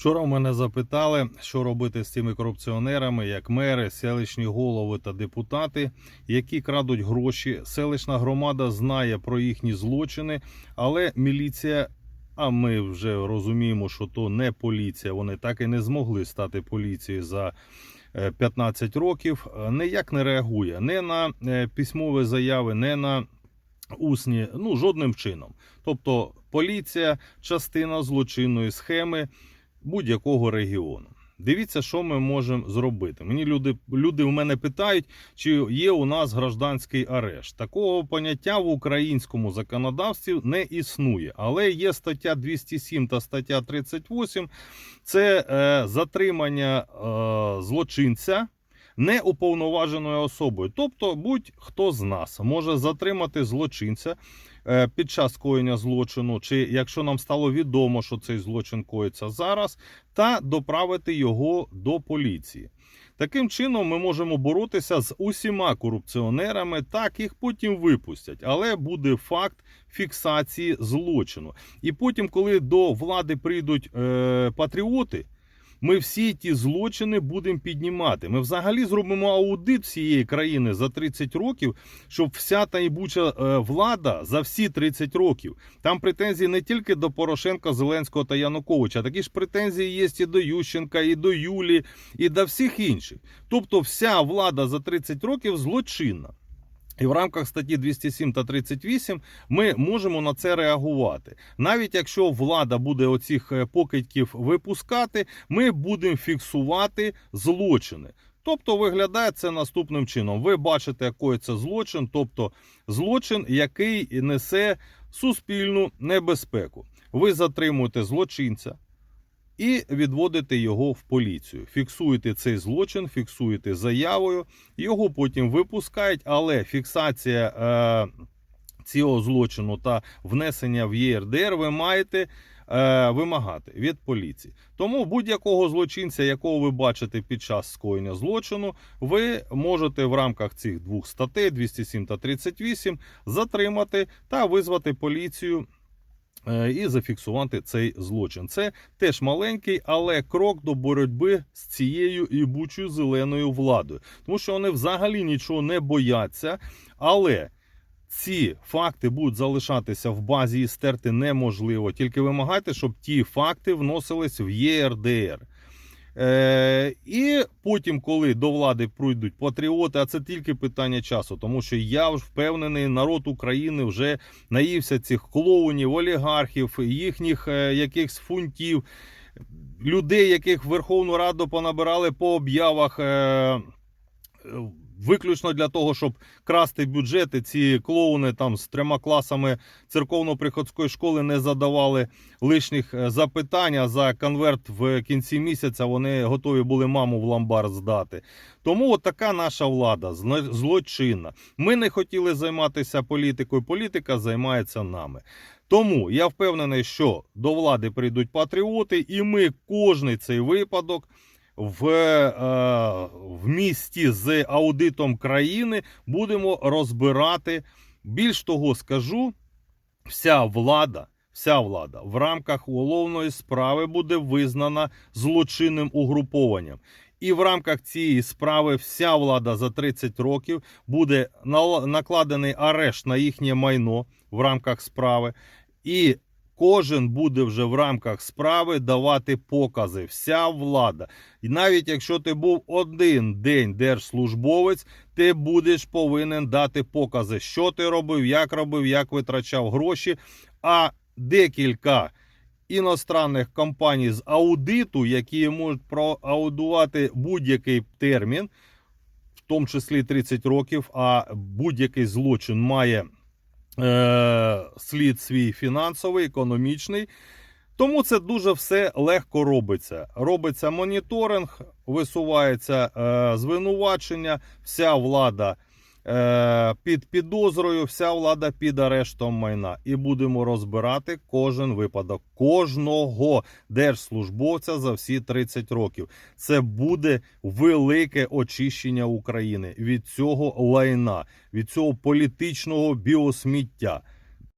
Вчора в мене запитали, що робити з цими корупціонерами, як мери, селищні голови та депутати, які крадуть гроші. Селищна громада знає про їхні злочини, але міліція. А ми вже розуміємо, що то не поліція. Вони так і не змогли стати поліцією за е, 15 років. е, Ніяк не реагує не на е, письмові заяви, не на усні, ну жодним чином. Тобто поліція частина злочинної схеми будь-якого регіону. Дивіться, що ми можемо зробити. Мені люди, люди в мене питають, чи є у нас гражданський арешт. Такого поняття в українському законодавстві не існує, але є стаття 207 та стаття 38. Це е, затримання е, злочинця неуповноваженою особою. Тобто, будь-хто з нас може затримати злочинця е, під час коєння злочину, чи якщо нам стало відомо, що цей злочин коїться зараз, та доправити його до поліції. Таким чином, ми можемо боротися з усіма корупціонерами, так їх потім випустять, але буде факт фіксації злочину. І потім, коли до влади прийдуть е, патріоти, ми всі ті злочини будемо піднімати. Ми взагалі зробимо аудит всієї країни за 30 років, щоб вся таїбуча е, влада за всі 30 років. Там претензії не тільки до Порошенка, Зеленського та Януковича, такі ж претензії є і до Ющенка, і до Юлі, і до всіх інших. Тобто, вся влада за 30 років злочинна. І в рамках статті 207 та 38 ми можемо на це реагувати. Навіть якщо влада буде оцих е, покидьків випускати, ми будемо фіксувати злочини. Тобто виглядає це наступним чином. Ви бачите, який це злочин, тобто злочин, який несе суспільну небезпеку. Ви затримуєте злочинця і відводите його в поліцію. Фіксуєте цей злочин, фіксуєте заявою, його потім випускають, але фіксація е, цього злочину та внесення в ЄРДР ви маєте е, вимагати від поліції. Тому будь-якого злочинця, якого ви бачите під час скоєння злочину, ви можете в рамках цих двох статей 207 та 38 затримати та визвати поліцію. Е, І зафіксувати цей злочин. Це теж маленький, але крок до боротьби з цією ібучою зеленою владою, тому що вони взагалі нічого не бояться. Але ці факти будуть залишатися в базі і стерти неможливо. Тільки вимагайте, щоб ті факти вносились в ЄРДР. Е, і потім, коли до влади прийдуть патріоти, а це тільки питання часу, тому що я вже впевнений, народ України вже наївся цих клоунів, олігархів, їхніх е, якихось фунтів, людей, яких Верховну Раду понабирали по об'явах. Е, Виключно для того, щоб красти бюджети, ці клоуни там з трьома класами церковно-приходської школи не задавали лишніх е, запитань, а за конверт в кінці місяця вони готові були маму в ломбард здати. Тому така наша влада злочинна. Ми не хотіли займатися політикою, політика займається нами. Тому я впевнений, що до влади прийдуть патріоти, і ми кожний цей випадок в, е, в місті з аудитом країни будемо розбирати. Більш того, скажу, вся влада, вся влада в рамках уголовної справи буде визнана злочинним угрупованням. І в рамках цієї справи вся влада за 30 років буде накладений арешт на їхнє майно в рамках справи. І кожен буде вже в рамках справи давати покази. Вся влада. І навіть якщо ти був один день держслужбовець, ти будеш повинен дати покази, що ти робив, як робив, як витрачав гроші. А декілька іностранних компаній з аудиту, які можуть проаудувати будь-який термін, в тому числі 30 років, а будь-який злочин має е, слід свій фінансовий, економічний. Тому це дуже все легко робиться. Робиться моніторинг, висувається е, звинувачення, вся влада під підозрою, вся влада під арештом майна. І будемо розбирати кожен випадок кожного держслужбовця за всі 30 років. Це буде велике очищення України від цього лайна, від цього політичного біосміття.